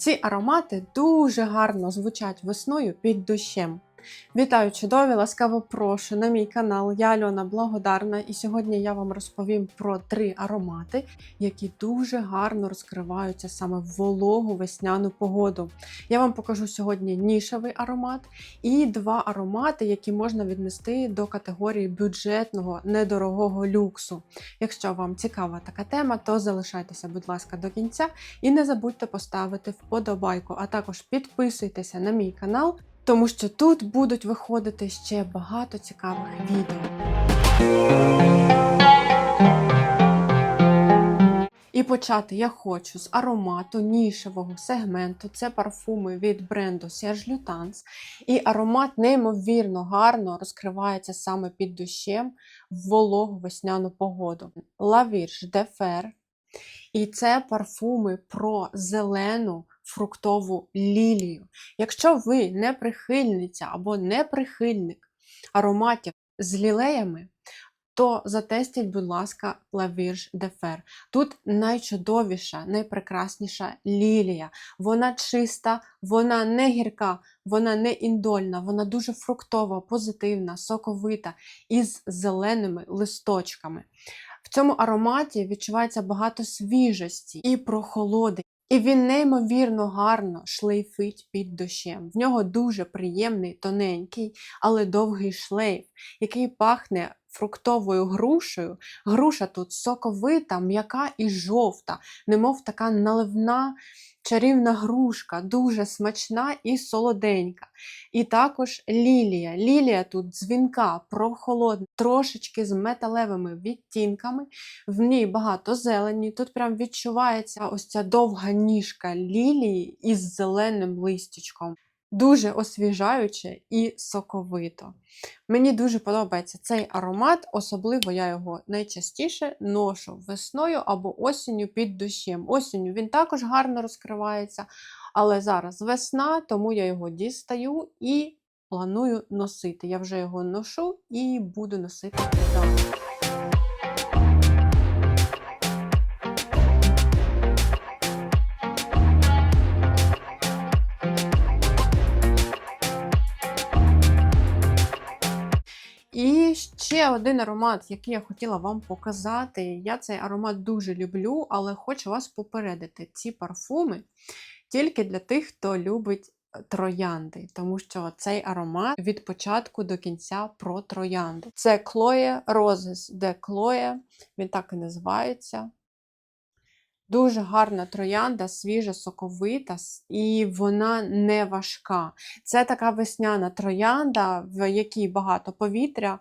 Ці аромати дуже гарно звучать весною під дощем. Вітаю, чудові! Ласкаво прошу на мій канал. Я Альона Благодарна, і сьогодні я вам розповім про три аромати, які дуже гарно розкриваються саме в вологу весняну погоду. Я вам покажу сьогодні нішевий аромат і два аромати, які можна віднести до категорії бюджетного недорогого люксу. Якщо вам цікава така тема, то залишайтеся, будь ласка, до кінця і не забудьте поставити вподобайку, а також підписуйтеся на мій канал тому що тут будуть виходити ще багато цікавих відео. І почати я хочу з аромату нішевого сегменту. Це парфуми від бренду Serge Lutens. І аромат неймовірно гарно розкривається саме під дощем в вологу весняну погоду. La Virge de Fer. І це парфуми про зелену фруктову лілію. Якщо ви не прихильниця або не прихильник ароматів з лілеями, то затестіть, будь ласка, de Fer. Тут найчудовіша, найпрекрасніша лілія. Вона чиста, вона не гірка, вона не індольна, вона дуже фруктова, позитивна, соковита із зеленими листочками. В цьому ароматі відчувається багато свіжості і прохолоди. І він неймовірно гарно шлейфить під дощем. В нього дуже приємний, тоненький, але довгий шлейф, який пахне фруктовою грушею. Груша тут соковита, м'яка і жовта, немов така наливна чарівна грушка, дуже смачна і солоденька. І також лілія. Лілія тут дзвінка, прохолодна, трошечки з металевими відтінками. В ній багато зелені. Тут прям відчувається ось ця довга ніжка лілії із зеленим листячком. Дуже освіжаюче і соковито. Мені дуже подобається цей аромат, особливо я його найчастіше ношу весною або осінню під дощем. Осінню він також гарно розкривається, але зараз весна, тому я його дістаю і планую носити. Я вже його ношу і буду носити далі. І ще один аромат, який я хотіла вам показати. Я цей аромат дуже люблю, але хочу вас попередити: ці парфуми тільки для тих, хто любить е, троянди, тому що цей аромат від початку до кінця про троянди. Це Chloe Roses де Chloe, він так і називається. Дуже гарна троянда, свіжа, соковита, і вона не важка. Це така весняна троянда, в якій багато повітря.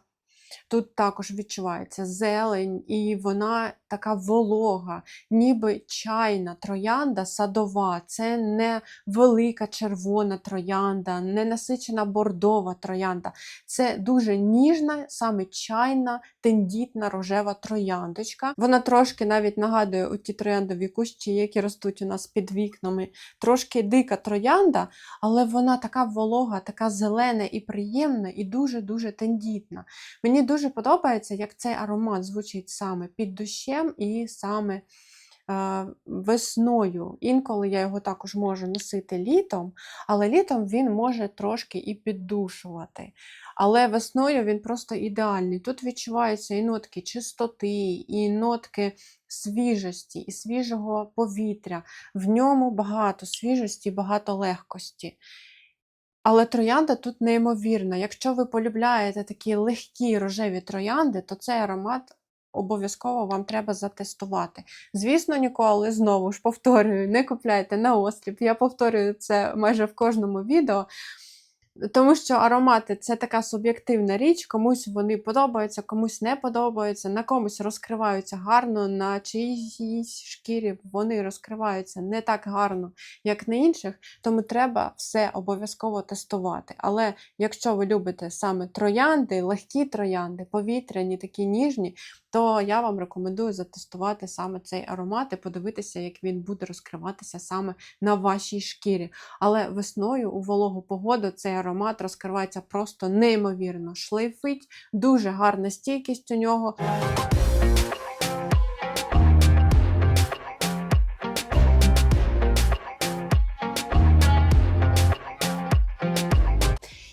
Тут також відчувається зелень, і вона така волога, ніби чайна троянда садова. Це не велика червона троянда, не насичена бордова троянда. Це дуже ніжна, саме чайна, тендітна рожева трояндочка. Вона трошки навіть нагадує ті трояндові кущі, які ростуть у нас під вікнами. Трошки дика троянда, але вона така волога, така зелена і приємна, і дуже-дуже тендітна. Мені дуже подобається, як цей аромат звучить саме під дощем і саме весною. Інколи я його також можу носити літом, але літом він може трошки і піддушувати. Але весною він просто ідеальний. Тут відчуваються і нотки чистоти, і нотки свіжості, і свіжого повітря. В ньому багато свіжості, багато легкості. Але троянда тут неймовірна. Якщо ви полюбляєте такі легкі рожеві троянди, то цей аромат обов'язково вам треба затестувати. Звісно, ніколи, знову ж повторюю, не купляйте на осліп. Я повторюю це майже в кожному відео. Тому що аромати це така суб'єктивна річ, комусь вони подобаються, комусь не подобаються, на комусь розкриваються гарно, на чиїсь шкірі вони розкриваються не так гарно, як на інших, тому треба все обов'язково тестувати. Але якщо ви любите саме троянди, легкі троянди, повітряні, такі ніжні, то я вам рекомендую затестувати саме цей аромат і подивитися, як він буде розкриватися саме на вашій шкірі. Але весною у вологу погоду цей аромат розкривається просто неймовірно, шлейфить, дуже гарна стійкість у нього.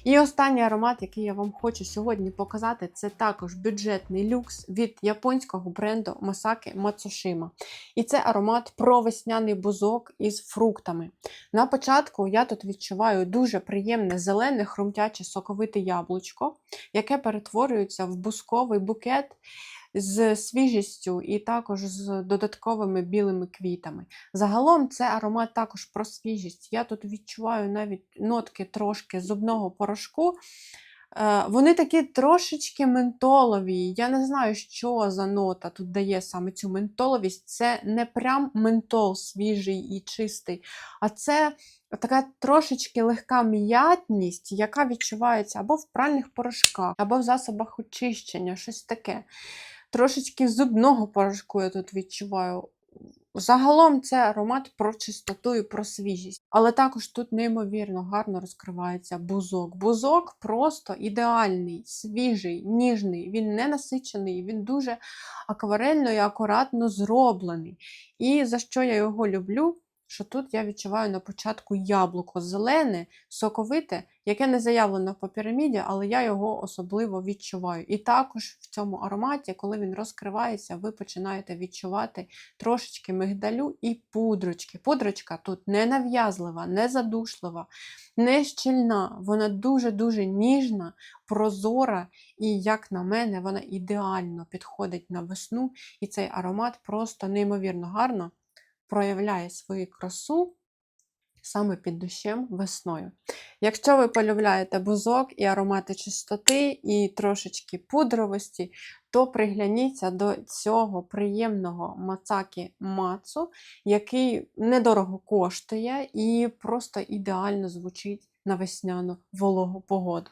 І останній аромат, який я вам хочу сьогодні показати, це також бюджетний люкс від японського бренду Masaki Matsushima. І це аромат про весняний бузок із фруктами. На початку я тут відчуваю дуже приємне зелене, хрумтяче соковите яблучко, яке перетворюється в бузковий букет з свіжістю і також з додатковими білими квітами. Загалом це аромат також про свіжість. Я тут відчуваю навіть нотки трошки зубного порошку. Е, Вони такі трошечки ментолові. Я не знаю, що за нота тут дає саме цю ментоловість. Це не прям ментол свіжий і чистий, а це така трошечки легка м'ятність, яка відчувається або в пральних порошках, або в засобах очищення, щось таке. Трошечки зубного порошку я тут відчуваю. Загалом це аромат про чистоту і про свіжість. Але також тут неймовірно гарно розкривається бузок. Бузок просто ідеальний, свіжий, ніжний, він не насичений, він дуже акварельно і акуратно зроблений. І за що я його люблю? Що тут я відчуваю на початку яблуко зелене, соковите, яке не заявлено по піраміді, але я його особливо відчуваю. І також в цьому ароматі, коли він розкривається, ви починаєте відчувати трошечки мигдалю і пудрочки. Пудрочка тут не нав'язлива, не задушлива, не щільна. Вона дуже-дуже ніжна, прозора, і, як на мене, вона ідеально підходить на весну. І цей аромат просто неймовірно гарно проявляє свою красу саме під дощем весною. Якщо ви полюбляєте бузок і аромати чистоти, і трошечки пудровості, то пригляніться до цього приємного мацакі мацу, який недорого коштує і просто ідеально звучить на весняну вологу погоду.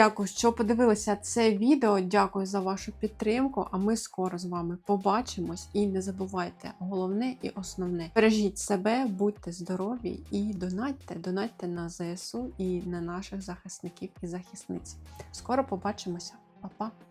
Дякую, що подивилися це відео. Дякую за вашу підтримку. А ми скоро з вами побачимось. І не забувайте головне і основне. Бережіть себе, будьте здорові і донатьте, донатьте на ЗСУ і на наших захисників і захисниць. Скоро побачимося, Па-па!